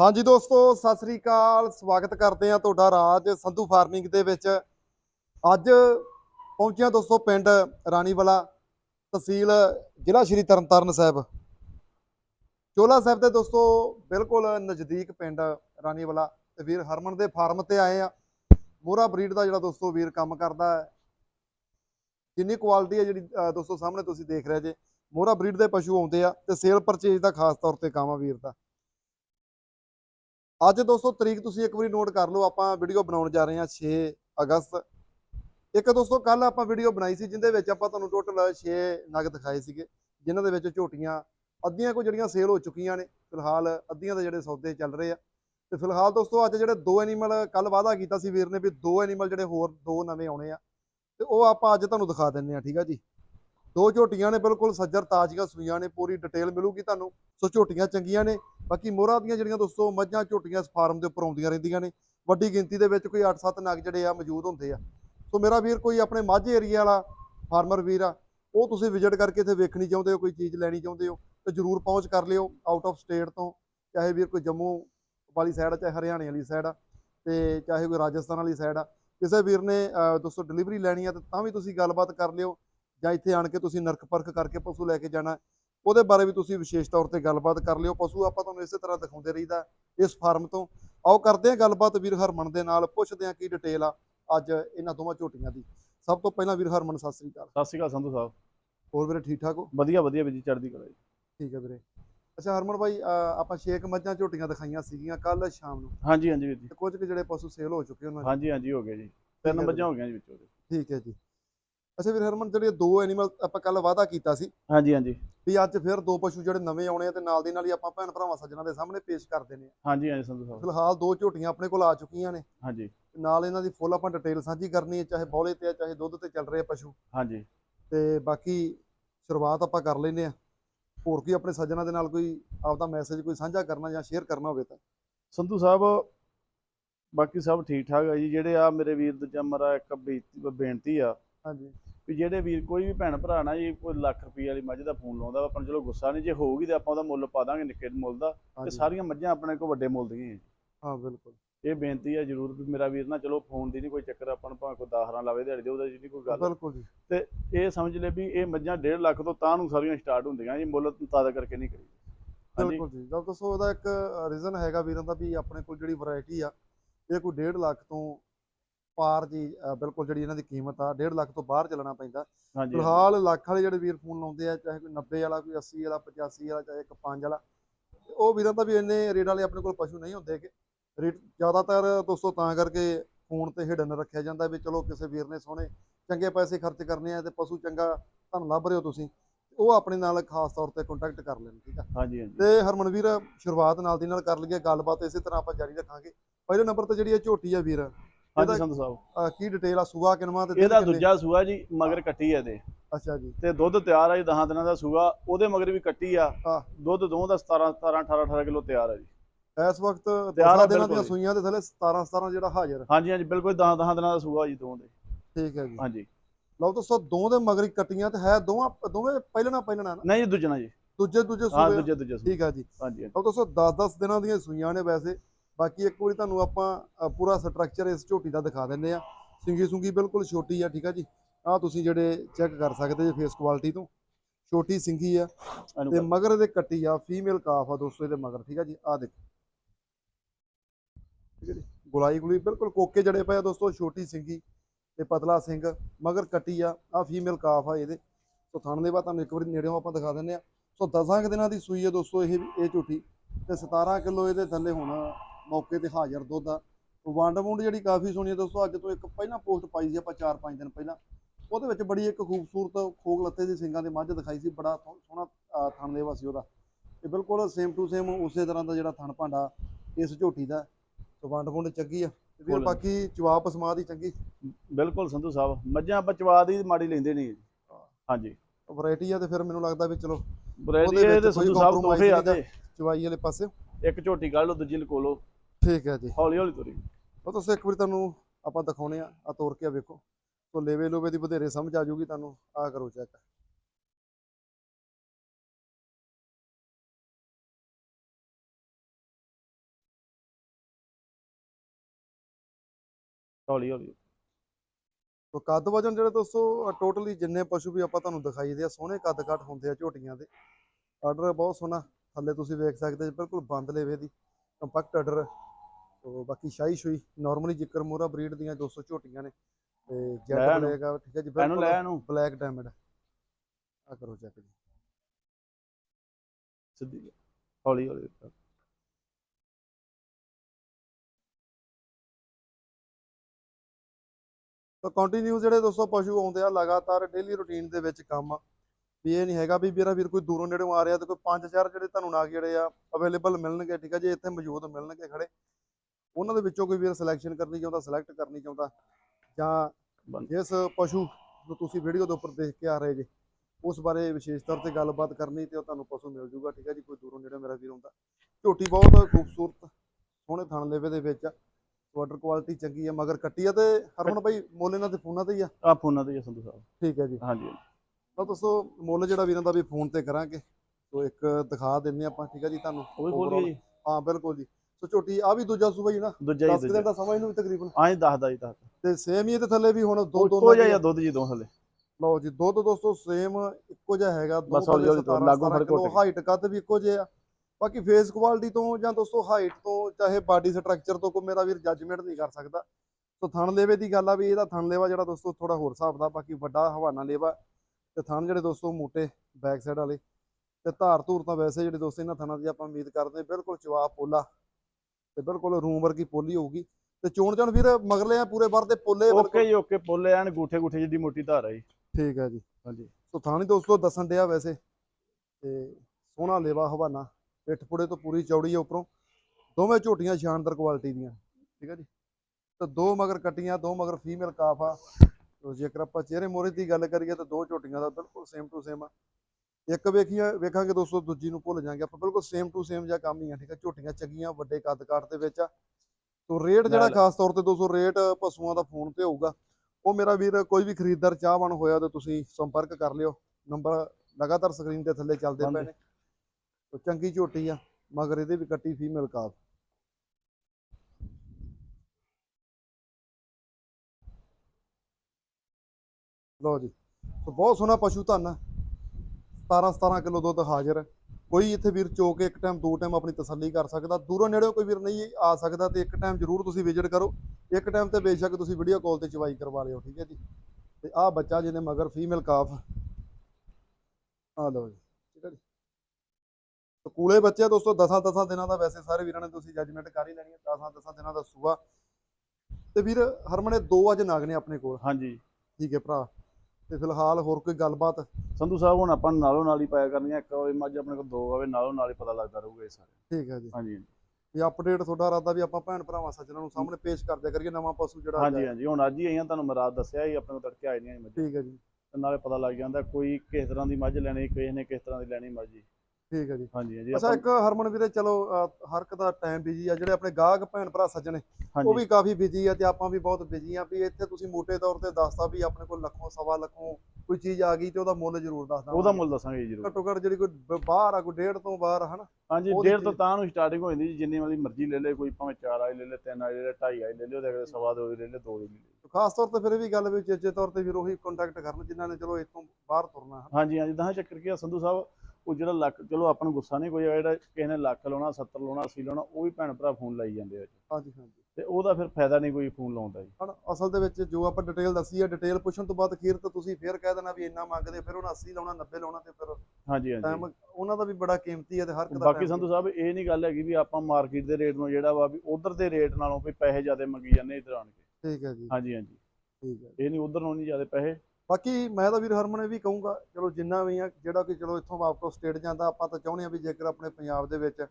ਹਾਂਜੀ ਦੋਸਤੋ, ਸਤਿ ਸ੍ਰੀ ਅਕਾਲ। ਸਵਾਗਤ ਕਰਦੇ ਹਾਂ ਤੁਹਾਡਾ ਰਾਜ ਸੰਧੂ ਫਾਰਮਿੰਗ ਦੇ ਵਿੱਚ। ਅੱਜ ਪਹੁੰਚਿਆ ਦੋਸਤੋ ਪਿੰਡ ਰਾਣੀਵਾਲਾ ਤਹਿਸੀਲ ਜ਼ਿਲ੍ਹਾ ਸ਼੍ਰੀ ਤਰਨਤਾਰਨ ਸਾਹਿਬ। ਚੋਲਾ ਸਾਹਿਬ ਦੇ ਦੋਸਤੋ, ਬਿਲਕੁਲ ਨਜ਼ਦੀਕ ਪਿੰਡ ਰਾਣੀਵਾਲਾ ਤੇ ਵੀਰ ਹਰਮਨ ਦੇ ਫਾਰਮ ਤੇ ਆਏ ਆ ਮੋਰਾ ਬਰੀਡ ਦਾ ਜਿਹੜਾ ਦੋਸਤੋ ਵੀਰ ਕੰਮ ਕਰਦਾ ਹੈ। ਜਿੰਨੀ ਕੁਆਲਿਟੀ ਹੈ ਜਿਹੜੀ ਦੋਸਤੋ ਸਾਹਮਣੇ ਤੁਸੀਂ ਦੇਖ ਰਹੇ ਜੇ, ਮੋਰਾ ਬਰੀਡ ਦੇ ਪਸ਼ੂ ਆਉਂਦੇ ਆ ਤੇ ਸੇਲ ਪਰਚੇਜ ਦਾ ਖਾਸ ਤੌਰ ਤੇ ਕੰਮ ਆ ਵੀਰ ਦਾ। ਅੱਜ ਦੋਸਤੋ ਤਰੀਕ ਤੁਸੀਂ ਇੱਕ ਵਾਰੀ ਨੋਟ ਕਰ ਲਓ, ਆਪਾਂ ਵੀਡੀਓ ਬਣਾਉਣ ਜਾ ਰਹੇ ਹਾਂ 6 ਅਗਸਤ। ਇੱਕ ਦੋਸਤੋ ਕੱਲ ਆਪਾਂ ਵੀਡੀਓ ਬਣਾਈ ਸੀ, ਜਿੰਦੇ ਵਿੱਚ ਆਪਾਂ ਤੁਹਾਨੂੰ ਟੋਟਲ 6 ਨਗ ਦਿਖਾਏ ਸੀਗੇ, ਜਿਨ੍ਹਾਂ ਦੇ ਵਿੱਚ ਝੋਟੀਆਂ ਅੱਧੀਆਂ ਕੋ ਜਿਹੜੀਆਂ ਸੇਲ ਹੋ ਚੁੱਕੀਆਂ ਨੇ, ਫਿਲਹਾਲ ਅੱਧੀਆਂ ਦੇ ਜਿਹੜੇ ਸੌਦੇ ਚੱਲ ਰਹੇ ਆ। ਤੇ ਫਿਲਹਾਲ ਦੋਸਤੋ ਅੱਜ ਜਿਹੜੇ ਦੋ ਐਨੀਮਲ ਕੱਲ ਵਾਅਦਾ ਕੀਤਾ ਸੀ ਵੀਰ ਨੇ ਵੀ ਦੋ ਐਨੀਮਲ ਜਿਹੜੇ ਹੋਰ ਦੋ ਨਵੇਂ ਆਉਣੇ ਆ। ਤੇ ਉਹ ਆਪਾਂ ਅੱਜ ਤੁਹਾਨੂੰ ਦਿਖਾ ਦਿੰਨੇ ਆ ਠੀਕ ਆ ਜੀ? ਦੋ ਝੋਟੀਆਂ ਨੇ ਬਿਲਕੁਲ ਸੱਜਰ ਤਾਜ਼ੀਆਂ ਸੂਈਆਂ ਨੇ ਪੂਰੀ ਡਿਟੇਲ ਮਿਲੂਗੀ ਤੁਹਾਨੂੰ। ਸੋ ਝੋਟੀਆਂ ਚੰਗੀਆਂ ਨੇ ਬਾਕੀ ਮੋਹਰਾ ਦੀਆਂ ਜਿਹੜੀਆਂ ਦੋਸਤੋ ਮੱਝਾਂ ਝੋਟੀਆਂ ਇਸ ਫਾਰਮ ਦੇ ਉੱਪਰ ਆਉਂਦੀਆਂ ਰਹਿੰਦੀਆਂ ਨੇ। ਵੱਡੀ ਗਿਣਤੀ ਦੇ ਵਿੱਚ ਕੋਈ 8-7 ਨਗ ਜਿਹੜੇ ਆ ਮੌਜੂਦ ਹੁੰਦੇ ਆ। ਸੋ ਮੇਰਾ ਵੀਰ ਕੋਈ ਆਪਣੇ ਮਾਝੇ ਏਰੀਆ ਵਾਲਾ ਫਾਰਮਰ ਵੀਰ ਆ ਉਹ ਤੁਸੀਂ ਵਿਜ਼ਿਟ ਕਰਕੇ ਇੱਥੇ ਵੇਖਣੀ ਚਾਹੁੰਦੇ ਹੋ ਕੋਈ ਚੀਜ਼ ਲੈਣੀ ਚਾਹੁੰਦੇ ਹੋ ਤਾਂ ਜਰੂਰ ਪਹੁੰਚ ਕਰ ਲਿਓ ਆਊਟ ਆਫ ਸਟੇਟ ਤੋਂ। ਚਾਹੇ ਵੀਰ ਕੋਈ ਜੰਮੂ ਵਾਲੀ ਸਾਈਡ ਆ ਚਾਹੇ ਹਰਿਆਣੇ ਵਾਲੀ ਸਾਈਡ ਆ ਤੇ ਚਾਹੇ ਕੋਈ ਰਾਜਸਥਾਨ ਵਾਲੀ ਸਾਈਡ ਆ। ਕਿਸੇ ਵੀਰ ਨੇ ਅਹ, ਦੋਸਤੋ ਡਿਲੀਵਰੀ ਲੈਣੀ ਆ ਤੇ ਤਾਂ ਵੀ ਤੁਸੀਂ ਗੱਲਬਾਤ ਕਰ ਲਿਓ। ਜਾਂ ਇੱਥੇ ਆਣ ਕੇ ਤੁਸੀਂ ਨਰਕ ਪਰਖ ਕਰਕੇ ਪਸ਼ੂ ਲੈ ਕੇ ਜਾਣਾ ਉਹਦੇ ਬਾਰੇ ਵੀ ਤੁਸੀਂ ਵਿਸ਼ੇਸ਼ ਤੌਰ ਤੇ ਗੱਲਬਾਤ ਕਰ ਲਿਓ। ਪਸ਼ੂ ਆਪਾਂ ਤੁਹਾਨੂੰ ਇਸੇ ਤਰ੍ਹਾਂ ਦਿਖਾਉਂਦੇ ਰਹੀਦਾ ਇਸ ਫਾਰਮ ਤੋਂ। ਆਓ ਕਰਦੇ ਹਾਂ ਗੱਲਬਾਤ ਵੀਰ ਹਰਮਨ ਦੇ ਨਾਲ ਪੁੱਛਦੇ ਹਾਂ ਕੀ ਡਿਟੇਲ ਆ ਅੱਜ ਇਹਨਾਂ ਦੋਵਾਂ ਝੋਟੀਆਂ ਦੀ। ਸਭ ਤੋਂ ਪਹਿਲਾਂ ਵੀਰ ਹਰਮਨ ਸਤਿ ਸ੍ਰੀ ਅਕਾਲ। ਸਤਿ ਸ਼੍ਰੀ ਅਕਾਲ ਸੰਧੂ ਸਾਹਿਬ। ਹੋਰ ਵੀਰੇ ਠੀਕ ਠਾਕ ਹੋ? ਵਧੀਆ ਵਧੀਆ ਵੀਰ ਜੀ ਚੜ੍ਹਦੀ ਕਲਾ ਜੀ। ਠੀਕ ਹੈ ਵੀਰੇ। ਅੱਛਾ ਹਰਮਨ ਭਾਈ ਆਪਾਂ ਛੇਕ ਮੱਝਾਂ ਝੋਟੀਆਂ ਦਿਖਾਈਆਂ ਸੀਗੀਆਂ ਕੱਲ ਸ਼ਾਮ ਨੂੰ। ਹਾਂਜੀ ਹਾਂਜੀ ਵੀਰ ਜੀ। ਕੁਝ ਕੁ ਜਿਹੜੇ ਪਸ਼ੂ ਸੇਲ ਹੋ ਚੁੱਕੇ ਉਹਨਾਂ ਦੇ। ਹਾਂਜੀ ਹਾਂਜੀ ਹੋ ਗਿਆ ਜੀ। ਤਿੰਨ। ਮੱਝਾਂ ਹੋ ਗਈਆਂ ਜੀ ਵਿੱਚੋਂ। ਠੀਕ ਹੈ ਜੀ। ਅੱਛਾ ਵੀਰ ਹਰਮਨ ਜਿਹੜੇ ਦੋ ਐਨੀਮਲ ਆਪਾਂ ਕੱਲ ਵਾਅਦਾ ਕੀਤਾ ਸੀ ਹਾਂਜੀ ਹਾਂਜੀ। ਵੀ ਅੱਜ ਫਿਰ ਦੋ ਪਸ਼ੂ ਜਿਹੜੇ ਨਵੇਂ ਆਉਣੇ ਆ ਤੇ ਨਾਲ ਦੀ ਨਾਲ ਹੀ ਆਪਾਂ ਭੈਣ ਭਰਾਵਾਂ ਸੱਜਣਾ ਦੇ ਸਾਹਮਣੇ ਪੇਸ਼ ਕਰ ਦੇਣੇ ਆ। ਹਾਂਜੀ ਹਾਂਜੀ ਸੰਧੂ ਸਾਹਿਬ। ਫਿਲਹਾਲ ਦੋ ਝੋਟੀਆਂ ਆਪਣੇ ਕੋਲ ਆ ਚੁੱਕੀਆਂ ਨੇ। ਹਾਂਜੀ। ਨਾਲ ਇਹਨਾਂ ਦੀ ਫੁੱਲ ਆਪਾਂ ਡਿਟੇਲ ਸਾਂਝੀ ਕਰਨੀ ਹੈ ਚਾਹੇ ਬੌਲੇ ਤੇ ਆ ਚਾਹੇ ਦੁੱਧ ਤੇ ਚੱਲ ਰਹੇ ਆ ਪਸ਼ੂ। ਹਾਂਜੀ। ਤੇ ਬਾਕੀ ਸ਼ੁਰੂਆਤ ਆਪਾਂ ਕਰ ਲੈਨੇ ਆ। ਹੋਰ ਕੀ ਆਪਣੇ ਸੱਜਣਾ ਦੇ ਨਾਲ ਕੋਈ ਆਪਦਾ ਮੈਸੇਜ ਕੋਈ ਸਾਂਝਾ ਕਰਨਾ ਜਾਂ ਸ਼ੇਅਰ ਕਰਨਾ ਹੋਵੇ ਤਾਂ। ਸੰਧੂ ਸਾਹਿਬ ਬਾਕੀ ਸਭ ਠੀਕ ਠਾਕ ਹੈ ਜੀ। ਜਿਹੜੇ ਆ ਮੇਰੇ ਵੀਰ ਦੂਜਾ ਮਰਾ ਇੱਕ ਬੇਨਤੀ ਆ। ਹਾਂਜੀ। ਵੀ ਜਿਹੜੇ ਵੀਰ ਕੋਈ ਵੀ ਭੈਣ ਭਰਾ ਨਾ ਜੀ ਕੋਈ ਲੱਖ ਰੁਪਏ ਵਾਲੀ ਮੱਝ ਦਾ ਫੋਨ ਲਾਉਂਦਾ ਆਪਾਂ ਨੂੰ ਚਲੋ ਗੁੱਸਾ ਨਹੀਂ ਜੇ ਹੋਊਗੀ ਤੇ ਆਪਾਂ ਉਹਦਾ ਮੁੱਲ ਪਾ ਦਾਂਗੇ ਨਿੱਕੇ ਮੁੱਲ ਦਾ। ਤੇ ਸਾਰੀਆਂ ਮੱਝਾਂ ਆਪਣੇ ਕੋਲ ਵੱਡੇ ਮੁੱਲ ਦੀਆਂ ਹੀ। ਹਾਂ ਬਿਲਕੁਲ। ਇਹ ਬੇਨਤੀ ਆ ਜਰੂਰ ਵੀ ਮੇਰਾ ਵੀਰ ਨਾ ਚਲੋ ਫੋਨ ਦੀ ਨਹੀਂ ਕੋਈ ਚੱਕਰ ਆਪਾਂ ਨੂੰ ਭਾਵੇਂ ਕੋਈ ਦਾਹਰਾਂ ਲਾਵੇ ਦਿਹਾੜੀ ਦੇ ਉਹਦਾ ਜੀ ਨਹੀਂ ਕੋਈ ਗੱਲ। ਬਿਲਕੁਲ ਜੀ। ਇਹ ਸਮਝ ਲੈ ਵੀ ਇਹ ਮੱਝਾਂ 1.5 ਲੱਖ ਤੋਂ ਤਾਂ ਨੂੰ ਸਾਰੀਆਂ ਸਟਾਰਟ ਹੁੰਦੀਆਂ ਜੀ ਮੁੱਲ ਤਾਜ਼ਾ ਕਰਕੇ ਨਹੀਂ ਕਰੀ ਬਿਲਕੁਲ ਜੀ। ਜਦ ਦੱਸੋ ਉਹਦਾ ਇੱਕ ਰੀਜ਼ਨ ਹੈਗਾ ਵੀਰਾਂ ਦਾ ਵੀ ਆਪਣੇ ਕੋਲ ਜਿਹੜੀ ਵੈਰਾਈਟੀ ਆ ਇਹ ਕੋਈ 1.5 ਲੱਖ ਤੋਂ ਪਾਰ ਜੀ ਬਿਲਕੁਲ ਜਿਹੜੀ ਇਹਨਾਂ ਦੀ ਕੀਮਤ ਆ 1.5 ਲੱਖ ਤੋਂ ਬਾਹਰ ਚੱਲਣਾ ਪੈਂਦਾ। ਹਾਂਜੀ ਫਿਲਹਾਲ ਲੱਖ ਵਾਲੇ ਜਿਹੜੇ ਵੀਰ ਫੋਨ ਲਾਉਂਦੇ ਆ ਚਾਹੇ ਕੋਈ 90 ਵਾਲਾ ਕੋਈ 80 ਵਾਲਾ 85 ਵਾਲਾ ਚਾਹੇ ਇੱਕ 5 ਵਾਲਾ ਉਹ ਵੀਰਾਂ ਦਾ ਵੀ ਇੰਨੇ ਰੇਟ ਵਾਲੇ ਆਪਣੇ ਕੋਲ ਪਸ਼ੂ ਨਹੀਂ ਹੁੰਦੇ ਕਿ ਰੇਟ ਜ਼ਿਆਦਾਤਰ ਦੋਸਤੋ ਤਾਂ ਕਰਕੇ ਫੋਨ ਤੇ ਹਿਡਨ ਰੱਖਿਆ ਜਾਂਦਾ ਵੀ ਚਲੋ ਕਿਸੇ ਵੀਰ ਨੇ ਸੋਹਣੇ ਚੰਗੇ ਪੈਸੇ ਖਰਚ ਕਰਨੇ ਆ ਤੇ ਪਸ਼ੂ ਚੰਗਾ ਤੁਹਾਨੂੰ ਲੱਭ ਰਹੇ ਹੋ ਤੁਸੀਂ ਉਹ ਆਪਣੇ ਨਾਲ ਖਾਸ ਤੌਰ ਤੇ ਕੰਟੈਕਟ ਕਰ ਲੈਣ ਠੀਕ ਆ? ਹਾਂਜੀ ਹਾਂਜੀ। ਤੇ ਹਰਮਨਵੀਰ ਸ਼ੁਰੂਆਤ ਨਾਲ ਦੀ ਨਾਲ ਕਰ ਲਈਏ ਗੱਲਬਾਤ ਇਸੇ ਤਰ੍ਹਾਂ ਆਪਾਂ ਜਾਰੀ ਰੱਖਾਂਗੇ। ਪਹਿਲੇ ਨੰਬਰ ਤੇ ਜਿਹੜੀ ਇਹ ਝੋਟੀ ਆ ਵੀਰ ਹਾਂਜੀ ਇਹਦਾ- ਸੰਧੂ ਸਾਹਿਬ। ਅਹ ਕੀ ਡਿਟੇਲ ਆ? ਸੂਆ ਕਿਨਵਾ ਤੇ ਇਹਦਾ ਕਿੰਨੇ? ਦੂਜਾ ਸੂਆ ਜੀ ਮਗਰ ਕੱਟੀ ਹੈ ਤੇ ਅੱਛਾ ਜੀ। ਤੇ ਦੁੱਧ ਤਿਆਰ ਆ ਜੀ 10 ਦਿਨਾਂ ਦਾ ਸੂਆ ਉਹਦੇ ਮਗਰ ਵੀ ਕੱਟੀ ਆ। ਹਾਂ। ਦੁੱਧ ਦੋ ਦਾ 17 17 18 18 ਕਿਲੋ ਤਿਆਰ ਆ ਜੀ। ਇਸ ਵਕਤ ਤਿਆਰ ਆ 10 ਦਿਨਾਂ ਦੀਆਂ ਬਿਲਕੁਲ। ਸੂਈਆਂ ਦੇ ਥੱਲੇ 17 17 ਜਿਹੜਾ ਹਾਜ਼ਰ। ਹਾਂਜੀ ਹਾਂਜੀ ਬਿਲਕੁਲ 10 10 ਦਿਨਾਂ ਦਾ ਸੂਆ ਜੀ ਦੋ ਦੇ। ਠੀਕ ਹੈ ਜੀ। ਹਾਂਜੀ। ਲਓ ਦੋਸਤੋ ਦੋ ਦੇ ਮਗਰ ਕੱਟੀਆਂ ਤੇ ਹੈ ਦੋਵਾਂ ਦੋਵੇਂ ਪਹਿਲਣਾ ਪਹਿਲਣਾ ਨਾ? ਨਹੀਂ ਜੀ ਦੂਜਣਾ ਜੀ। ਦੂਜੇ ਦੂਜੇ ਹਾਂ ਸੂਏ ਦੂਜੇ ਦੂਜੇ ਸੂਆ ਠੀਕ ਆ ਜੀ। ਹਾਂਜੀ ਹਾਂਜੀ। ਲਓ ਦੋਸਤੋ 10 10 ਦਿਨਾਂ ਦੀਆਂ ਸੂਈਆਂ ਨੇ ਵੈਸੇ। ਬਾਕੀ ਇੱਕ ਵਾਰੀ ਤੁਹਾਨੂੰ ਆਪਾਂ ਪੂਰਾ ਸਟਰਕਚਰ ਇਸ ਝੋਟੀ ਦਾ ਦਿਖਾ ਦਿੰਦੇ ਆ ਸਿੰਗੀ ਸੁੰਗੀ ਬਿਲਕੁਲ ਛੋਟੀ ਆ ਠੀਕ ਆ ਜੀ? ਆ ਤੁਸੀਂ ਜਿਹੜੇ ਚੈੱਕ ਕਰ ਸਕਦੇ ਜੇ ਫੇਸ ਕੁਆਲਿਟੀ ਤੋਂ। ਛੋਟੀ ਸਿੰਗੀ ਆ ਤੇ ਮਗਰ ਇਹਦੇ ਕੱਟੀ ਆ ਫੀਮੇਲ ਕਾਫ ਆ ਦੋਸਤੋ ਇਹਦੇ ਮਗਰ ਠੀਕ ਆ ਜੀ? ਆ ਦੇਖੋ। ਠੀਕ ਹੈ ਜੀ? ਗੁਲਾਈ ਗੁਲੀ ਬਿਲਕੁਲ ਕੋਕੇ ਜੜੇ ਪਏ ਆ ਦੋਸਤੋ ਛੋਟੀ ਸਿੰਗੀ ਤੇ ਪਤਲਾ ਸਿੰਘ ਮਗਰ ਕੱਟੀ ਆ ਆ ਫੀਮੇਲ ਕਾਫ ਆ ਇਹਦੇ। ਸੋ ਥਣ ਦੇ ਬਾਅਦ ਤੁਹਾਨੂੰ ਇੱਕ ਵਾਰੀ ਨੇੜਿਓਂ ਆਪਾਂ ਦਿਖਾ ਦਿੰਦੇ ਆ ਸੋ 10 ਕੁ ਦਿਨਾਂ ਦੀ ਸੂਈ ਆ ਦੋਸਤੋ ਇਹ ਇਹ ਝੋਟੀ ਤੇ 17 ਕਿਲੋ ਇਹਦੇ ਥੱਲੇ ਹੁਣ ਮੌਕੇ ਤੇ ਹਾਜ਼ਰ ਦੁੱਧ ਆ। ਵੰਡ ਵੁੰਡ ਜਿਹੜੀ ਕਾਫੀ ਸੋਹਣੀ ਆ ਦੋਸਤੋ ਅੱਜ ਤੋਂ ਇੱਕ ਪਹਿਲਾਂ ਪੋਸਟ ਪਾਈ ਸੀ ਆਪਾਂ 4-5 ਦਿਨ ਪਹਿਲਾਂ। ਉਹਦੇ ਵਿੱਚ ਬੜੀ ਇੱਕ ਖੂਬਸੂਰਤ ਖੋਗ ਲੱਤੇ ਦੀ ਸਿੰਘਾਂ ਦੇ ਮੱਝ ਦਿਖਾਈ ਸੀ ਬੜਾ ਸੋਹ- ਸੋਹਣਾ ਅਹ, ਥਣ ਦੇਵਾ ਸੀ ਉਹਦਾ। ਤੇ ਬਿਲਕੁਲ ਸੇਮ ਟੂ ਸੇਮ ਉਸੇ ਤਰ੍ਹਾਂ ਦਾ ਜਿਹੜਾ ਥਣ ਭਾਂਡਾ ਇਸ ਝੋਟੀ ਦਾ ਤੇ ਵੰਡ ਵੁੰਡ ਚੰਗੀ ਆ। ਫੁੱਲ। ਬਾਕੀ ਜਵਾਬ ਪਸਮਾ ਦੀ ਚੰਗੀ। ਬਿਲਕੁਲ ਸੰਧੂ ਸਾਹਿਬ ਮੱਝਾਂ ਆਪਾਂ ਚਵਾ ਦੀ ਮਾੜੀ ਲੈਂਦੇ ਨਹੀਂ। ਹਾਂਜੀ। ਵੈਰਾਈਟੀ ਆ ਤੇ ਫਿਰ ਮੈਨੂੰ ਲੱਗਦਾ ਵੀ ਚਲੋ ਵਿੱਚ ਤੇ ਸੰਧੂ ਸਾਹਿਬ ਤੋਹਫੇ ਆ ਤੇ ਚਵਾਈ ਵਾਲੇ ਪਾਸੇ। ਇੱਕ ਝੋਟੀ ਕੱਢ ਲਓ ਦੂਜੀ ਲਕੋ ਲਓ ਠੀਕ ਹੈ ਜੀ। ਹੌਲੀ ਹੌਲੀ ਤੁਰੀ। ਉਹ ਤੁਸੀਂ ਇੱਕ ਵਾਰੀ ਤੁਹਾਨੂੰ ਆਪਾਂ ਦਿਖਾਉਣੇ ਆ ਆ ਤੋਰ ਕੇ ਆ ਵੇਖੋ। ਤੋਂ ਲੇਵੇ ਲੋਵੇ ਦੀ ਬਧੇਰੇ ਸਮਝ ਆ ਜੂਗੀ ਤੁਹਾਨੂੰ ਆ ਕਰੋ ਚੈੱਕ ਹੌਲੀ ਹੌਲੀ। ਤੋ ਕੱਦ ਵਜਨ ਜਿਹੜੇ ਦੋਸਤੋ ਟੋਟਲੀ ਜਿੰਨੇ ਪਸ਼ੂ ਵੀ ਆਪਾਂ ਤੁਹਾਨੂੰ ਦਿਖਾਈ ਦੇ ਆ ਸੋਹਣੇ ਕੱਦ ਕੱਟ ਹੁੰਦੇ ਆ ਝੋਟੀਆਂ ਦੇ। ਆਰਡਰ ਬਹੁਤ ਸੋਹਣਾ ਥੱਲੇ ਤੁਸੀਂ ਵੇਖ ਸਕਦੇ ਬਿਲਕੁਲ ਬੰਦ ਲੇਵੇ ਦੀ ਕੰਪੈਕਟ ਆਰਡਰ ਤੋ ਬਾਕੀ ਸ਼ਾਹੀ ਸ਼ੂਈ ਨਾਰਮਲੀ ਜਿਕਰ ਮੋਰਾ ਬਰੀਡ ਦੀਆਂ 200 ਝੋਟੀਆਂ ਨੇ ਤੇ ਜੈਟ। ਬਲੈਕ ਆ ਠੀਕ ਹੈ ਜੀ ਇਹਨੂੰ ਲੈ ਇਹਨੂੰ ਬਲੈਕ ਡਾਇਮੰਡ ਆ। ਕਰੋ ਚੈੱਕ ਜੀ। ਸਿੱਧੀ ਹੌਲੀ ਹੌਲੀ ਤਾਂ ਕੰਟੀਨਿਊ ਜਿਹੜੇ ਦੋਸਤੋ ਪਸ਼ੂ ਆਉਂਦੇ ਆ ਲਗਾਤਾਰ ਡੇਲੀ ਰੁਟੀਨ ਦੇ ਵਿੱਚ ਕੰਮ ਵੀ ਇਹ ਨਹੀਂ ਹੈਗਾ ਵੀ ਮੇਰਾ ਵੀਰ ਕੋਈ ਦੂਰੋਂ ਨੇੜੋਂ ਆ ਰਿਹਾ ਤੇ ਕੋਈ ਪੰਜ ਚਾਰ ਜਿਹੜੇ ਤੁਹਾਨੂੰ ਨਾਗ ਜਿਹੜੇ ਆ ਅਵੇਲੇਬਲ ਮਿਲਣਗੇ ਠੀਕ ਹੈ ਜੀ ਇੱਥੇ ਮੌਜੂਦ ਮਿਲਣਗੇ ਖੜੇ। ਉਹਨਾਂ ਦੇ ਵਿੱਚੋਂ ਕੋਈ ਵੀਰ ਸਿਲੈਕਸ਼ਨ ਕਰਨੀ ਚਾਹੁੰਦਾ ਸਿਲੈਕਟ ਕਰਨੀ ਚਾਹੁੰਦਾ ਜਾਂ ਜਿਸ ਪਸ਼ੂ ਨੂੰ ਤੁਸੀਂ ਵੀਡੀਓ ਦੇ ਉੱਪਰ ਦੇਖ ਕੇ ਆ ਰਹੇ ਜੇ ਉਸ ਬਾਰੇ ਵਿਸ਼ੇਸ਼ ਤੌਰ ਤੇ ਗੱਲਬਾਤ ਕਰਨੀ ਤੇ ਉਹ ਤੁਹਾਨੂੰ ਪਸ਼ੂ ਮਿਲ ਜੂਗਾ ਠੀਕ ਹੈ ਜੀ? ਕੋਈ ਦੂਰੋਂ ਨੇੜੋਂ ਮੇਰਾ ਵੀਰ ਹੁੰਦਾ। ਝੋਟੀ ਬਹੁਤ ਖੂਬਸੂਰਤ ਸੋਹਣੇ ਥਣ ਲੇਵੇ ਦੇ ਵਿੱਚ ਵਾਟਰ ਕੁਆਲਿਟੀ ਚੰਗੀ ਆ ਮਗਰ ਕੱਟੀ ਆ ਤੇ ਹਰਮਨ ਭਾਈ ਮੁੱਲ ਇਹਨਾਂ ਦੇ ਫੋਨਾਂ ਤੇ ਹੀ ਆ? ਆ ਫੋਨਾਂ ਤੇ ਹੀ ਆ ਸੰਧੂ ਸਾਹਿਬ। ਠੀਕ ਹੈ ਜੀ। ਹਾਂਜੀ ਤਾਂ ਦੱਸੋ ਮੁੱਲ ਜਿਹੜਾ ਵੀਰਾਂ ਦਾ ਵੀ ਫੋਨ ਤੇ ਕਰਾਂਗੇ ਸੋ ਇੱਕ ਦਿਖਾ ਦਿੰਨੇ ਆਪਾਂ ਠੀਕ ਹੈ ਜੀ? ਤੁਹਾਨੂੰ ਉਹ ਵੀ ਖੋਲ ਜੀ। ਹਾਂ ਬਿਲਕੁਲ ਜੀ। ਸੋ ਝੋਟੀ ਆ ਵੀ ਦੂਜਾ ਸੂਬਾ ਜੀ ਨਾ? ਦੂਜਾ ਹੀ 10 ਦਿਨ ਦੂਜਾ। ਦਾ ਸਮਾਂ ਇਹਨੂੰ ਵੀ ਤਕਰੀਬਨ। ਹੀ ਦੱਸਦਾ ਜੀ ਦੱਸ ਤੇ ਸੇਮ ਹੀ ਇਹਦੇ ਥੱਲੇ ਵੀ ਹੁਣ ਦੋ ਦੋ ਕੋ ਜਿਹਾ ਦੁੱਧ ਜੀ ਦੋ ਹਲੇ ਲਓ ਜੀ ਦੁੱਧ ਦੋਸਤੋ ਸੇਮ ਇੱਕੋ ਜਿਹਾ ਹੈਗਾ। ਦੋ ਲਾਗੂ ਕੇ ਕਿਲੋ ਉੱਠ ਹਾਈਟ ਕੱਦ ਵੀ ਇੱਕੋ ਜਿਹਾ ਬਾਕੀ ਫੇਸ ਕੁਆਲਿਟੀ ਤੋਂ ਜਾਂ ਦੋਸਤੋ ਹਾਈਟ ਤੋਂ ਚਾਹੇ ਬਾਡੀ ਸਟਰਕਚਰ ਤੋਂ ਕੋਈ ਮੇਰਾ ਵੀਰ ਜੱਜਮੈਂਟ ਨਹੀਂ ਕਰ ਸਕਦਾ। ਸੋ ਥਣ ਲੇਵੇ ਦੀ ਗੱਲ ਆ ਵੀ ਇਹਦਾ ਥਣ ਲੇਵਾ ਜਿਹੜਾ ਦੋਸਤੋ ਥੋੜਾ ਹੋਰ ਹਿਸਾਬ ਦਾ ਬਾਕੀ ਵੱਡਾ ਹਵਾਨਾ ਲੇਵਾ। ਤੇ ਥਣ ਜਿਹੜੇ ਦੋਸਤੋ ਮੋਟੇ ਬੈਕ ਸਾਈਡ ਵਾਲੇ। ਤੇ ਧਾਰ ਧੂਰ ਤਾਂ ਵੈਸੇ ਜਿਹੜੇ ਦੋਸਤੋ ਇਹਨਾਂ ਥਣਾਂ ਦੀ ਆਪਾਂ ਉਮੀਦ ਕਰਦੇ ਹਾਂ ਬਿਲਕੁਲ ਚਵਾ ਪੋਲਾ। ਤੇ ਬਿਲਕੁਲ ਰੂਮ ਵਰਗੀ ਪੋਲੀ ਹੋਊਗੀ। ਤੇ ਚੋਣ ਚਣ ਵੀਰ ਮਗਰਲੇ ਆ ਪੂਰੇ ਵਰ ਦੇ ਪੋਲੇ ਓਕੇ ਜੀ ਓਕੇ ਪੁੱਲ ਐਨ ਗੂਠੇ ਗੂਠੇ ਜਿੱਡੀ ਮੋਟੀ ਧਾਰ ਆ ਜੀ। ਠੀਕ ਹੈ ਜੀ। ਹਾਂਜੀ। ਸੋ ਥਾਣੀ ਦੋਸਤੋ ਦੱਸਣ ਡਿਆ ਵੈਸੇ ਤੇ ਸੋਹਣਾ ਲੇਵਾ ਹਵਾਨਾ ਪਿੱਠ ਪੁੜੇ ਤੋਂ ਪੂਰੀ ਚੌੜੀ ਹੈ ਉੱਪਰੋਂ। ਦੋਵੇਂ ਝੋਟੀਆਂ ਸ਼ਾਨਦਾਰ ਕੁਆਲਿਟੀ ਦੀਆਂ ਠੀਕ ਹੈ ਜੀ। ਤੇ ਦੋ ਮਗਰ ਕੱਟੀਆਂ ਦੋ ਮਗਰ ਫੀਮੇਲ ਕਾਫ ਆ। ਤੋ ਜੇਕਰ ਆਪਾਂ ਚਿਹਰੇ ਮੋਰੇ ਦੀ ਗੱਲ ਕਰੀਏ ਤਾਂ ਦੋ ਝੋਟੀਆਂ ਦਾ ਬਿਲਕੁਲ ਸੇਮ ਟੂ ਸੇਮ ਆ। ਇੱਕ ਵੇਖੀਆਂ ਵੇਖਾਂਗੇ ਦੋਸਤੋ ਦੂਜੀ ਨੂੰ ਭੁੱਲ ਜਾਾਂਗੇ। ਆਪਾਂ ਬਿਲਕੁਲ ਸੇਮ ਟੂ ਸੇਮ ਜਿਹਾ ਕੰਮ ਹੀ ਆ ਠੀਕ ਹੈ ਝੋਟੀਆਂ ਚੰਗੀਆਂ ਵੱਡੇ ਕੱਦ ਕਾਠ ਦੇ ਵਿੱਚ ਆ। ਤੋ ਰੇਟ ਜਿਹੜਾ। ਖਾਸ ਤੌਰ ਤੇ ਦੋਸਤੋ ਰੇਟ ਪਸ਼ੂਆਂ ਦਾ ਫੋਨ ਤੇ ਹੋਊਗਾ। ਉਹ ਮੇਰਾ ਵੀਰ ਕੋਈ ਵੀ ਖਰੀਦਦਾਰ ਚਾਹਵਾਨ ਹੋਇਆ ਤਾਂ ਤੁਸੀਂ ਸੰਪਰਕ ਕਰ ਲਿਓ। ਨੰਬਰ ਲਗਾਤਾਰ ਸਕਰੀਨ ਤੇ ਥੱਲੇ ਚੱਲਦੇ ਪਏ। ਨੇ। ਤੋ ਚੰਗੀ ਝੋਟੀ ਆ ਮਗਰ ਇਹਦੇ ਵੀ ਕੱਟੀ ਫੀਮੇਲ ਕਾਫ ਲਓ ਜੀ। ਸੋ ਬਹੁਤ ਸੋਹਣਾ ਪਸ਼ੂ ਧਨ 17 17 ਕਿਲੋ ਦੁੱਧ ਹਾਜ਼ਰ ਕੋਈ ਇੱਥੇ ਵੀਰ ਚੋ ਕੇ ਇੱਕ ਟਾਈਮ ਦੋ ਟਾਈਮ ਆਪਣੀ ਤਸੱਲੀ ਕਰ ਸਕਦਾ। ਦੂਰੋਂ ਨੇੜਿਓਂ ਕੋਈ ਵੀਰ ਨਹੀਂ ਆ ਸਕਦਾ ਤੇ ਇੱਕ ਟਾਈਮ ਜ਼ਰੂਰ ਤੁਸੀਂ ਵਿਜ਼ਿਟ ਕਰੋ। ਇੱਕ ਟਾਈਮ ਤੇ ਬੇਸ਼ੱਕ ਤੁਸੀਂ ਵੀਡੀਓ ਕਾਲ ਤੇ ਚਵਾਈ ਕਰਵਾ ਲਿਓ ਠੀਕ ਹੈ ਜੀ। ਤੇ ਆਹ ਬੱਚਾ ਜਿਹਨੇ ਮਗਰ ਫੀਮੇਲ ਕਾਫ ਆ ਲਓ ਜੀ ਠੀਕ ਹੈ ਜੀ। ਤੇ ਕੂਲੇ ਬੱਚੇ ਦੋਸਤੋ 10 10 ਦਿਨਾਂ ਦਾ ਵੈਸੇ ਸਾਰੇ ਵੀਰਾਂ ਨੇ ਤੁਸੀਂ ਜੱਜਮੈਂਟ ਕਰ ਹੀ ਲੈਣੀ ਹੈ 10 10 ਦਿਨਾਂ ਦਾ ਸੂਆ। ਤੇ ਵੀਰ ਹਰਮਨੇ ਦੋ ਅੱਜ ਨਾਗ ਨੇ ਆਪਣੇ ਕੋਲ। ਹਾਂਜੀ। ਠੀਕ ਹੈ ਭਰਾ। ਤੇ ਫਿਲਹਾਲ ਹੋਰ ਕੋਈ ਗੱਲਬਾਤ? ਸੰਧੂ ਸਾਹਿਬ ਹੁਣ ਆਪਾਂ ਨਾਲੋਂ ਨਾਲ ਹੀ ਪਾਇਆ ਕਰਨੀਆਂ। ਇੱਕ ਹੋਵੇ ਮੱਝ ਆਪਣੇ ਕੋਲ ਦੋ ਆਵੇ ਨਾਲੋਂ ਨਾਲ ਹੀ ਪਤਾ ਲੱਗਦਾ ਰਹੂਗਾ ਇਹ ਸਾਰੇ। ਠੀਕ ਹੈ ਜੀ। ਹਾਂਜੀ। ਵੀ ਅਪਡੇਟ ਤੁਹਾਡਾ ਇਰਾਦਾ ਵੀ ਆਪਾਂ ਭੈਣ ਭਰਾਵਾਂ ਸੱਜਣਾਂ ਨੂੰ ਸਾਹਮਣੇ ਪੇਸ਼ ਕਰਦੇ ਕਰੀਏ ਨਵਾਂ ਪਸ਼ੂ ਜਿਹੜਾ ਹਾਂਜੀ। ਹਾਂਜੀ। ਹੁਣ ਅੱਜ ਹੀ ਆਈਆਂ ਤੁਹਾਨੂੰ ਮੈਂ ਰਾਤ ਦੱਸਿਆ ਸੀ ਆਪਣੇ ਕੋਲ ਤੜਕੇ ਨਹੀਂ ਮੱਝ। ਠੀਕ ਹੈ ਜੀ। ਨਾਲੇ ਪਤਾ ਲੱਗ ਜਾਂਦਾ ਕੋਈ ਕਿਸ ਤਰ੍ਹਾਂ ਦੀ ਮੱਝ ਲੈਣੀ ਕਿਸੇ ਨੇ ਕਿਸ ਤਰ੍ਹਾਂ ਦੀ ਲੈਣੀ ਮੱਝ ਜੀ। ਠੀਕ ਹੈ ਜੀ। ਹਾਂਜੀ ਹਾਂਜੀ ਅੱਛਾ ਇੱਕ ਹਰਮਨ ਵੀਰੇ ਚਲੋ ਹਰ ਇੱਕ ਦਾ ਟਾਈਮ ਬਿਜ਼ੀ ਆ ਜਿਹੜੇ ਆਪਣੇ ਗਾਹਕ ਭੈਣ ਭਰਾ ਸੱਜਣੇ ਉਹ ਹਾਂਜੀ। ਵੀ ਕਾਫੀ ਬਿਜ਼ੀ ਆ ਤੇ ਆਪਾਂ ਵੀ ਬਹੁਤ ਬਿਜ਼ੀ ਆ ਵੀ ਇੱਥੇ ਤੁਸੀਂ ਮੋਟੇ ਤੌਰ ਤੇ ਦੱਸਤਾ ਵੀ ਆਪਣੇ ਕੋਲ ਲੱਖੋਂ ਸਵਾ ਲੱਖੋਂ ਕੋਈ ਚੀਜ਼ ਆ ਗਈ ਤੇ ਉਹਦਾ ਮੁੱਲ ਜ਼ਰੂਰ ਦੱਸਦਾ ਉਹਦਾ ਮੁੱਲ ਦੱਸਾਂਗੇ ਜੀ ਜ਼ਰੂਰ। ਘੱਟੋ ਘੱਟ ਜਿਹੜੀ ਕੋਈ ਬ- ਬਾਹਰ ਆ ਕੋਈ ਡੇਢ ਤੋਂ ਬਾਹਰ ਹਨਾ ਹਾਂਜੀ ਉਹਦੀ ਡੇਢ ਤੋਂ ਚੀਜ਼- ਤਾਂ ਨੂੰ ਸਟਾਰਟਿੰਗ ਹੋ ਜਾਂਦੀ ਜੀ ਜਿੰਨੀ ਵਾਲੀ ਮਰਜ਼ੀ ਲੈ ਲੈ ਕੋਈ ਭਾਵੇਂ 4 ਆਈ ਲੈ ਲੈ 3 ਆਈ ਲੈ ਲੈ 2.5 ਆਈ ਲੈ ਲੈ ਉਹਦੇ ਅਗਲੇ ਸਵਾ ਦੋ ਲੈ ਲੈ ਦੋ ਲੈ ਲੈ ਖਾਸ ਤੌਰ ਤੇ ਫਿਰ ਇਹ ਵੀ ਗੱਲ ਵੀ ਚੇਚੇ ਤੌਰ ਤੇ ਵੀਰ ਉਹੀ ਕੰਟੈਕਟ ਕਰਨ ਜਿਨ੍ਹਾਂ ਨੇ ਚਲੋ ਇੱਥੋਂ ਬਾਹਰ ਤੁਰਨਾ ਹਾਂਜੀ ਹਾਂਜੀ ਤਾਂ ਚੱਕਰ ਕੀ ਆ ਸੰਧੂ ਸਾਹਿਬ ਉਹ ਜਿਹੜਾ ਲੱਖ ਚਲੋ ਆਪਾਂ ਨੂੰ ਗੁੱਸਾ ਨਹੀਂ ਕੋਈ ਆਇਆ, ਜਿਹੜਾ ਕਿਸੇ ਨੇ ਲੱਖ ਲਾਉਣਾ 70 ਲਾਉਣਾ 80 ਲਾਉਣਾ ਉਹ ਵੀ ਭੈਣ ਭਰਾ ਫੋਨ ਲਾਈ ਜਾਂਦੇ ਆ ਜੀ। ਹਾਂਜੀ ਹਾਂਜੀ। ਤੇ ਉਹਦਾ ਫਿਰ ਫਾਇਦਾ ਨਹੀਂ ਕੋਈ ਫੋਨ ਲਾਉਂਦਾ ਜੀ। ਹਣ ਅਸਲ ਦੇ ਵਿੱਚ ਜੋ ਆਪਾਂ ਡਿਟੇਲ ਦੱਸੀ ਹੈ ਡਿਟੇਲ ਪੁੱਛਣ ਤੋਂ ਬਾਅਦ ਅਖੀਰ ਤੇ ਤੁਸੀਂ ਫੇਰ ਕਹਿ ਦੇਣਾ ਵੀ ਇੰਨਾ ਮੰਗਦੇ ਫਿਰ ਉਹਨਾਂ 80 ਲਾਉਣਾ 90 ਲਾਉਣਾ ਤੇ ਫਿਰ ਹਾਂਜੀ ਹਾਂਜੀ। ਟਾਈਮ ਉਹਨਾਂ ਦਾ ਵੀ ਬੜਾ ਕੀਮਤੀ ਹੈ ਤੇ ਹਰ ਇੱਕ ਦਾ ਬਾਕੀ ਸੰਧੂ ਸਾਹਿਬ ਇਹ ਨਹੀਂ ਗੱਲ ਹੈਗੀ ਵੀ ਆਪਾਂ ਮਾਰਕੀਟ ਦੇ ਰੇਟ ਨੂੰ ਜਿਹੜਾ ਵਾ ਵੀ ਉਧਰ ਦੇ ਰੇਟ ਨਾਲੋਂ ਵੀ ਪੈਸੇ ਜ਼ਿਆਦਾ ਮੰਗੀ ਜਾਂਦੇ ਇਧਰ ਆਣ ਕੇ। ਠੀਕ ਹੈ ਜੀ। ਹਾਂਜੀ ਹਾਂਜੀ। ਠੀਕ ਹੈ। ਇਹ ਨਹੀਂ ਉਧਰ ਨੂੰ ਨਹੀਂ ਜ਼ਿਆਦਾ ਪੈਸੇ। ਬਾਕੀ ਮੈਂ ਤਾਂ ਵੀਰ ਹਰਮਨ ਇਹ ਵੀ ਕਹੂੰਗਾ ਚਲੋ ਜਿੰਨਾ ਵੀ ਆ ਜਿਹੜਾ ਕਿ ਚਲੋ ਇੱਥੋਂ ਵਾਪਸ ਸਟੇਟ ਜਾਂਦਾ ਆਪਾਂ ਤਾਂ ਚਾਹੁੰਦੇ ਆ ਵੀ ਜੇਕਰ ਆਪਣੇ ਪੰਜਾਬ ਦੇ ਵਿੱਚ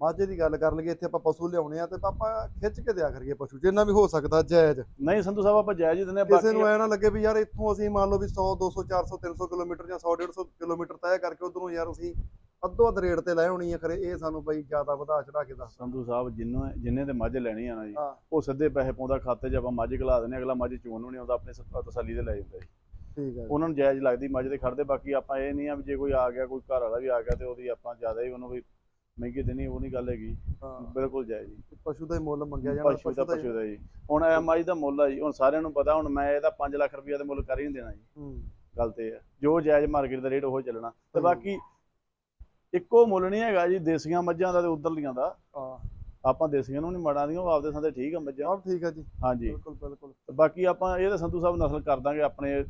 ਮਾਝੇ ਦੀ ਗੱਲ ਕਰ ਲਈਏ ਇੱਥੇ ਆਪਾਂ ਪਸ਼ੂ ਲਿਆਉਣੇ ਆ ਤੇ ਆਪਾਂ ਖਿੱਚ ਕੇ ਦਿਆ ਕਰੀਏ ਪਸ਼ੂ ਜਿੰਨਾ ਵੀ ਹੋ ਸਕਦਾ ਜਾਇਜ਼। ਨਹੀਂ ਸੰਧੂ ਸਾਹਿਬ ਆਪਾਂ ਜਾਇਜ਼ ਹੀ ਦਿੰਦੇ ਹਾਂ, ਕਿਸੇ ਨੂੰ ਐ ਨਾ ਲੱਗੇ ਵੀ ਯਾਰ ਇੱਥੋਂ ਅਸੀਂ ਮੰਨ ਲਓ ਵੀ 100 200 400 300 ਕਿਲੋਮੀਟਰ ਜਾਂ 100 150 ਕਿਲੋਮੀਟਰ ਤੈਅ ਕਰਕੇ ਉਧਰੋਂ ਯਾਰ ਅਸੀਂ ਅੱਧੋ ਅੱਧ ਰੇਟ ਤੇ ਲੈ ਆਉਣੀ ਆ ਕਰੇ ਇਹ ਸਾਨੂੰ ਬਈ ਜ਼ਿਆਦਾ ਵਧਾ ਚੜਾ ਕੇ ਦੱਸ। ਸੰਧੂ ਸਾਹਿਬ ਜਿੰਨੇ ਜਿੰਨੇ ਤੇ ਮੱਝ ਲੈਣੀ ਆ ਨਾ ਜੀ ਹਾਂ। ਉਹ ਸਿੱਧੇ ਪੈਸੇ ਪਾਉਂਦਾ ਖਾਤੇ 'ਚ ਆਪਾਂ ਮੱਝ ਘਲਾ ਦਿੰਦੇ ਹਾਂ, ਅਗਲਾ ਮੱਝ ਚੋਣ ਨੂੰ ਨਹੀਂ ਆਉਂਦਾ ਆਪਣੇ ਸ- ਤਸੱਲੀ ਤੇ ਲੈ ਜਾਂਦਾ ਜੀ। ਠੀਕ ਹੈ ਉਹਨਾਂ ਨੂੰ ਜਾਇਜ਼ ਲੱਗਦੀ ਮੱਝ ਦੇ ਖੜਦੇ ਬਾਕੀ ਆਪਾਂ ਇਹ ਨਹੀਂ ਆ ਵੀ ਜੇ ਕੋਈ ਆ ਗਿਆ ਕੋਈ ਘਰ ਵਾਲਾ ਵੀ ਆ ਗਿਆ ਤੇ ਉਹਦੀ ਆਪਾਂ ਜ਼ਿਆਦਾ ਹੀ ਉਹਨੂੰ ਵੀ ਮਹਿੰਗੀ ਦੇਣੀ ਉਹ ਨਹੀਂ ਗੱਲ ਹੈਗੀ। ਹਾਂ। ਬਿਲਕੁਲ ਜਾਇਜ਼ ਜੀ। ਪਸ਼ੂ ਦਾ ਹੀ ਮੁੱਲ ਮੰਗਿਆ ਜਾਣਾ ਪਸ਼ੂ ਦਾ ਪਸ਼ੂ ਦਾ ਜੀ। ਹੁਣ ਐਮਆਈ ਦਾ ਮੁੱਲ ਆ ਜੀ ਹੁਣ ਸਾਰਿਆਂ ਨੂੰ ਪਤਾ ਹੁਣ ਮੈਂ ਇਹਦਾ 5 ਲੱਖ ਰੁਪਏ ਦਾ ਮੁੱਲ ਕਰ ਹੀ ਨਹੀਂ ਦੇਣਾ ਜੀ। ਹੂੰ। ਗੱਲ ਤੇ ਇਹ ਆ। ਜੋ ਜਾਇਜ਼ ਮਾਰਕੀਟ ਦਾ ਰੇਟ ਉਹ ਚੱਲਣਾ। ਤੇ। ਬਾਕੀ ਇੱਕੋ ਮੁੱਲ ਨਹੀਂ ਹੈਗਾ ਜੀ ਦੇਸੀਆਂ ਮੱਝਾਂ ਦਾ ਤੇ ਉਧਰਲੀਆਂ ਦਾ। ਹਾਂ। ਆਪਾਂ ਦੇਸੀਆਂ ਨੂੰ ਨਹੀਂ ਮਾੜਾਂਦੀਆਂ ਉਹ ਆਪਦੇ ਸੰਦੇ ਠੀਕ ਆ ਮੱਝਾਂ। ਸਭ ਠੀਕ ਆ ਜੀ। ਹਾਂਜੀ। ਬਿਲਕੁਲ ਬਿਲਕੁਲ। ਤੇ ਬਾਕੀ ਆਪਾਂ ਇਹ ਤਾਂ ਸੰਧੂ ਸਾਹਿਬ ਨਸਲ ਕਰ ਦਾਂਗੇ ਆਪਣੇ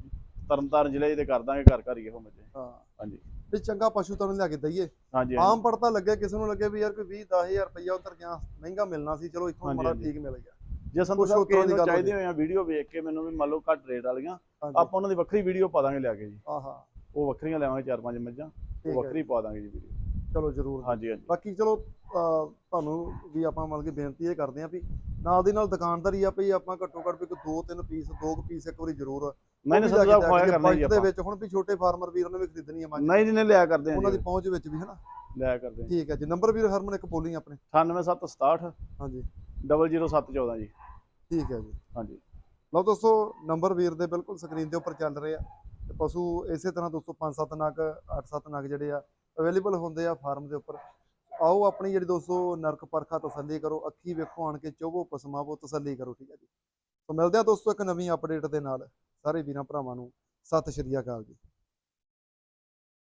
ਤਰਨਤਾਰਨ ਜ਼ਿਲ੍ਹੇ ਤੇ ਕਰ ਦਾਂਗੇ ਘਰ ਘਰ ਹੀ ਇਹੋ ਮੱਝਾਂ। ਹਾਂ। ਹਾਂਜੀ। ਵੀ ਚੰਗਾ ਪਸ਼ੂ ਤੁਹਾਨੂੰ ਲਿਆ ਕੇ ਦਈਏ। ਹਾਂਜੀ ਆਮ ਪੜਤਾ ਲੱਗੇ ਕਿਸੇ ਨੂੰ ਲੱਗੇ ਵੀ ਯਾਰ ਕੋਈ 20 10000 ਰੁਪਇਆ ਉਧਰ ਗਿਆ ਮਹਿੰਗਾ ਮਿਲਣਾ ਸੀ ਚਲੋ ਇੱਥੋਂ ਮਾੜਾ। ਠੀਕ ਮਿਲ ਗਿਆ। ਜੇ ਸੰਧੂ ਸਾਹਿਬ ਕਿਸੇ ਦੀ ਨੂੰ ਚਾਹੀਦੇ ਹੋਇਆ ਵੀਡੀਓ ਵੇਖ ਕੇ ਮੈਨੂੰ ਵੀ ਮੰਨ ਲਓ ਘੱਟ ਰੇਟ ਵਾਲੀਆਂ ਆਪਾਂ ਉਹਨਾਂ ਦੀ ਵੱਖਰੀ ਵੀਡੀਓ ਪਾ ਦਾਂਗੇ ਲਿਆ ਕੇ ਜੀ। ਆਹਾ। ਉਹ ਵੱਖਰੀਆਂ ਲੈਵਾਂਗੇ ਚਾਰ ਪੰਜ ਮੱਝਾਂ ਉਹ ਵੱਖਰੀ ਪਾ ਦਾਂਗੇ ਜੀ ਵੀਡੀਓ। ਚਲੋ ਜ਼ਰੂਰ। ਹਾਂਜੀ ਹਾਂਜੀ। ਬਾਕੀ ਚਲੋ ਤੁਹਾਨੂੰ ਵੀ ਆਪਾਂ ਮਤਲਬ ਕਿ ਬੇਨਤੀ ਇਹ ਕਰਦੇ ਆਂ ਵੀ ਨਾਲ ਦੀ ਨਾਲ ਦੁਕਾਨਦਾਰੀ ਆ ਵੀ ਆਪਾਂ ਘੱਟੋ ਘੱਟ ਵੀ ਦੋ ਤਿੰਨ ਪੀਸ ਦੋ ਕੁ ਪੀਸ ਇੱਕ ਵਾਰੀ ਜ਼ਰੂਰ ਸਾਹਿਬ ਕੇ ਖਵਾਇਆ ਜਾਈਏ। ਕਰਨਾ ਜੀ budget ਦੇ ਆਪਾਂ। ਵਿੱਚ। ਹੁਣ ਵੀ ਛੋਟੇ ਫਾਰਮਰ ਵੀਰ ਨੇ ਵੀ ਖਰੀਦਣੀ ਆ ਮੱਝ ਨਹੀਂ ਨਹੀਂ ਲਿਆ ਕਰਦੇ ਹਾਂ ਉਹਨਾਂ ਦੀ ਪਹੁੰਚ ਵਿੱਚ ਵੀ ਹਨਾ ਲਿਆ ਕਰਦੇ ਹਾਂ ਠੀਕ ਹੈ ਜੀ। ਨੰਬਰ ਵੀਰ ਹਰਮਨ ਇੱਕ ਬੋਲੀ ਆਪਣੇ। 98767 ਹਾਂਜੀ। 00714 ਜੀ। ਠੀਕ ਹੈ ਜੀ। ਹਾਂਜੀ। ਲਓ ਦੋਸਤੋ ਨੰਬਰ ਵੀਰ ਦੇ ਬਿਲਕੁਲ ਸਕਰੀਨ ਦੇ ਉੱਪਰ ਚੱਲ ਰਹੇ ਆ। ਤੇ ਪਸ਼ੂ ਇਸੇ ਤਰ੍ਹਾਂ ਦੋਸਤੋ 5-7 ਨਗ 8-7 ਨਗ ਜਿਹੜੇ ਆ ਅਵੇਲੇਬਲ ਹੁੰਦੇ ਆ ਫਾਰਮ ਦੇ ਉੱਪਰ। ਆਓ ਆਪਣੀ ਜਿਹੜੀ ਦੋਸਤੋ ਨਰਕ ਪਰਖਾ ਤਸੱਲੀ ਕਰੋ, ਅੱਖੀ ਵੇਖੋ, ਆਣ ਕੇ ਚੋਵੋ ਪਸਮਾਵੋ, ਤਸੱਲੀ ਕਰੋ, ਠੀਕ ਹੈ ਜੀ। ਸੋ ਮਿਲਦੇ ਆ ਦੋਸਤੋ ਇੱਕ ਨਵੀਂ ਅਪਡੇਟ ਦੇ ਨਾਲ। ਸਾਰੇ ਵੀਰਾਂ ਭਰਾਵਾਂ ਨੂੰ ਸਤਿ ਸ਼੍ਰੀ ਅਕਾਲ ਜੀ।